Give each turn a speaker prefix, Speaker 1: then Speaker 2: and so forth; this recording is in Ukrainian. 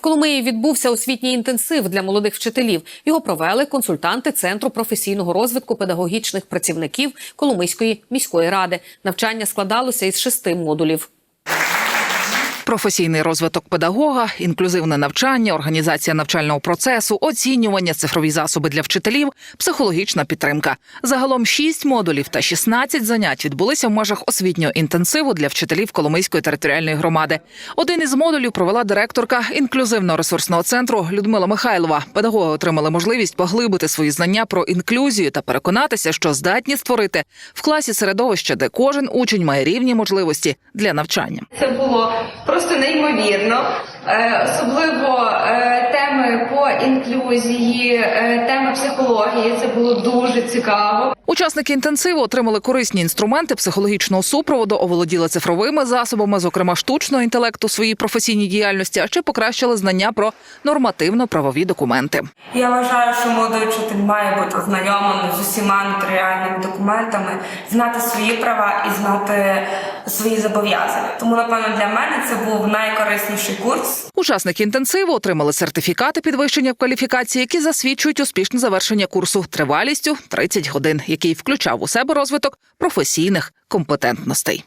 Speaker 1: В Коломиї відбувся освітній інтенсив для молодих вчителів. Його провели консультанти Центру професійного розвитку педагогічних працівників Коломийської міської ради. Навчання складалося із шести модулів.
Speaker 2: Професійний розвиток педагога, інклюзивне навчання, організація навчального процесу, оцінювання, цифрові засоби для вчителів, психологічна підтримка. Загалом шість модулів та 16 занять відбулися в межах освітнього інтенсиву для вчителів Коломийської територіальної громади. Один із модулів провела директорка інклюзивного ресурсного центру Людмила Михайлова. Педагоги отримали можливість поглибити свої знання про інклюзію та переконатися, що здатні створити в класі середовище, де кожен учень має рівні можливості для навчання.
Speaker 3: Це було просто неймовірно, Е, особливо е, теми по інклюзії, е, теми психології. Це було дуже цікаво.
Speaker 2: Учасники інтенсиву отримали корисні інструменти психологічного супроводу, оволоділи цифровими засобами, зокрема штучного інтелекту, своїй професійній діяльності, а ще покращили знання про нормативно-правові документи.
Speaker 4: Я вважаю, що молодий вчитель має бути ознайомлений з усіма нотаріальними документами, знати свої права і знати свої зобов'язання. Тому, напевно, для мене це був найкорисніший курс.
Speaker 2: Учасники інтенсиву отримали сертифікати підвищення кваліфікації, які засвідчують успішне завершення курсу тривалістю 30 годин, який включав у себе розвиток професійних компетентностей.